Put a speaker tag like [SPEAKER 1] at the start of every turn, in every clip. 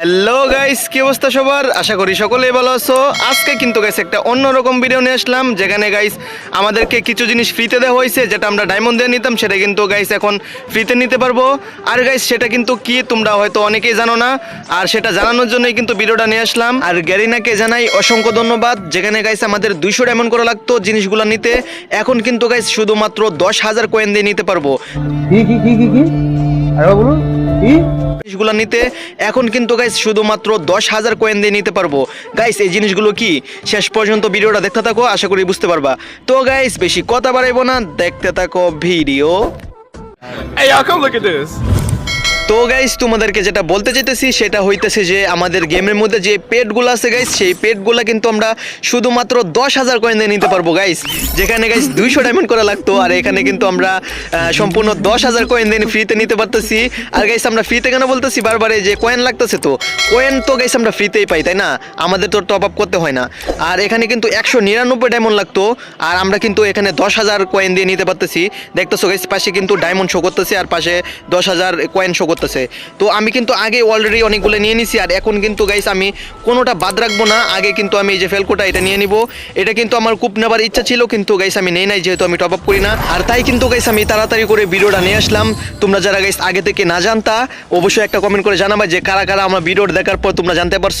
[SPEAKER 1] Hello guys কি অবস্থা সবার? আশা করি সকলেই ভালো আছো। আজকে কিন্তু গাইস একটা অন্যরকম ভিডিও নিয়ে আসলাম, যেখানে গাইস আমাদেরকে কিছু জিনিস ফ্রিতে দেওয়া হয়েছে, যেটা আমরা ডায়মন্ড দিয়ে নিতাম, সেটা কিন্তু গাইস এখন ফ্রিতে নিতে পারব। আর গাইস সেটা কিন্তু কি, তোমরা হয়তো অনেকেই জানো না, আর সেটা জানানোর জন্যই কিন্তু ভিডিওটা নিয়ে আসলাম। আর গ্যারিনাকে জানাই, অসংখ্য ধন্যবাদ। যেখানে গাইস আমাদের দুইশো ডায়মন্ড করা লাগতো জিনিসগুলো নিতে। এখন কিন্তু গাইস শুধুমাত্র দশ হাজার কয়েন দিয়ে নিতে পারব।
[SPEAKER 2] কি কি কি কি কি? বলুন
[SPEAKER 1] জিনিসগুলো নিতে এখন কিন্তু গাইস শুধুমাত্র দশ হাজার কয়েন দিয়ে নিতে পারব। গাইস এই জিনিসগুলো কি? শেষ পর্যন্ত ভিডিওটা দেখতে থাকো আশা করি বুঝতে পারবা। তো গাইস বেশি কথা বাড়াইবো না দেখতে থাকো video.
[SPEAKER 3] Hey, y'all, come look at this.
[SPEAKER 1] তো গাইস তোমাদেরকে যেটা বলতে চাইতেছি, সেটা হইতেছে যে আমাদের গেমের মধ্যে যে পেটগুলো আছে গাইস সেই পেটগুলো কিন্তু আমরা শুধুমাত্র দশ হাজার কয়েন দিয়ে নিতে পারব গাইস যেখানে গাইস দুইশো ডায়মন্ড করা লাগতো, আর এখানে কিন্তু আমরা সম্পূর্ণ দশ হাজার কয়েন দিয়ে ফ্রিতে নিতে পারতেছি। আর গাইস আমরা ফ্রিতে কেন বলতেছি? বারবারে যে কয়েন লাগতেছে তো। কয়েন তো গাইস আমরা ফ্রিতেই পাই, তাই না? আমাদের তো টপ আপ করতে হয় না। আর এখানে কিন্তু একশো নিরানব্বই ডায়মন্ড লাগতো, আর আমরা কিন্তু এখানে দশ হাজার কয়েন দিয়ে নিতে পারতেছি। দেখতেছো গাইস পাশে কিন্তু ডায়মন্ড শো করতেছে, আর পাশে দশ হাজার কয়েন শো করতেছে। তো আমি কিন্তু আগে অলরেডি অনেকগুলো নিয়ে নিছি, আর এখন কিন্তু গাইস আমি কোনোটা বাদ রাখব না। আগে কিন্তু আমি এই যে ফেলকোটা এটা নিয়ে নিব। এটা কিন্তু আমার খুব নেবার ইচ্ছা ছিল, কিন্তু গাইস আমি নেই নাই, যেহেতু আমি টপ আপ করি না। আর তাই কিন্তু গাইস আমি তাড়াতাড়ি করে ভিডিওটা নিয়ে আসলাম। তোমরা যারা গাইস আগে থেকে না জানতা, অবশ্যই একটা কমেন্ট করে জানাবা যে কারা কারা আমার ভিডিওটা দেখার পর তোমরা জানতে পারছ।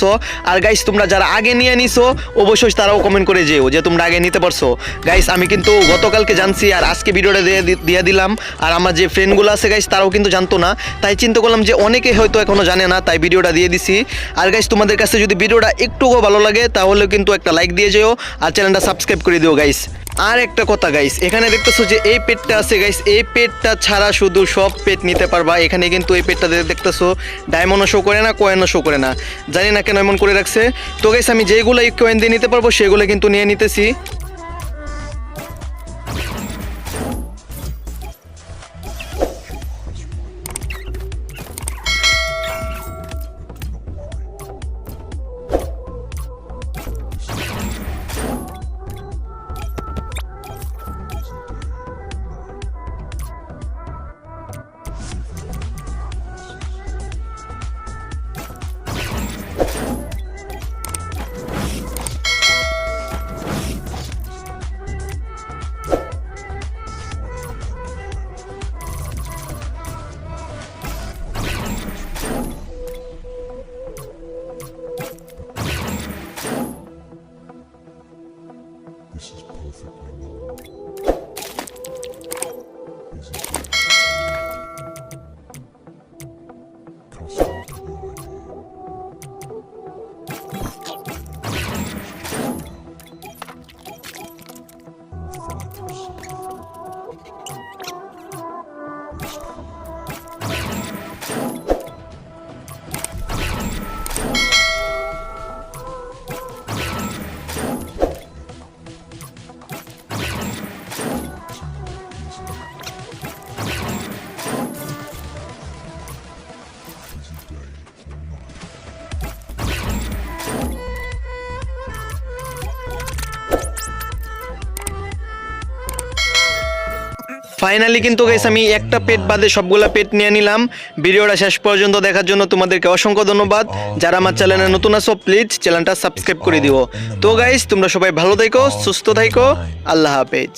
[SPEAKER 1] আর গাইস তোমরা যারা আগে নিয়ে নিছো, অবশ্যই তারাও কমেন্ট করে যেও যে তোমরা আগে নিতে পারছ। গাইস আমি কিন্তু গতকালকে জানছি, আর আজকে ভিডিওটা দিয়ে দিয়ে দিলাম। আর আমার যে ফ্রেন্ডগুলো আছে গাইস তারাও কিন্তু জানতো না। তাই চিন্তা করলাম যে অনেকে হয়তো এখনও জানে না, তাই ভিডিওটা দিয়ে দিছি। আর গাইস তোমাদের কাছে যদি ভিডিওটা একটুও ভালো লাগে, তাহলে কিন্তু একটা লাইক দিয়ে যেও আর চ্যানেলটা সাবস্ক্রাইব করে দিও গাইস আর একটা কথা গাইস এখানে দেখতেছো যে এই পেটটা আছে গাইস এই পেটটা ছাড়া শুধু সব পেট নিতে পারবা। এখানে কিন্তু এই পেটটা দেখতেছো ডায়মন্ডও শো করে না কয়েনও শো করে না। জানি না কেন এমন করে রাখছে। তো গাইস আমি যেগুলো এই কয়েন দিয়ে নিতে পারব, সেগুলো কিন্তু নিয়ে নিতেছি।
[SPEAKER 4] something.
[SPEAKER 1] ফাইনালি কিন্তু গাইস আমি একটা পেট বাদে সবগুলা পেট নিয়ে নিলাম। ভিডিওটা শেষ পর্যন্ত দেখার জন্য তোমাদেরকে অসংখ্য ধন্যবাদ। যারা আমার চ্যানেলে নতুন আছো প্লিজ চ্যানেলটা সাবস্ক্রাইব করে দিও। তো গাইস তোমরা সবাই ভালো থাকো, সুস্থ থাকো, আল্লাহ হাফেজ।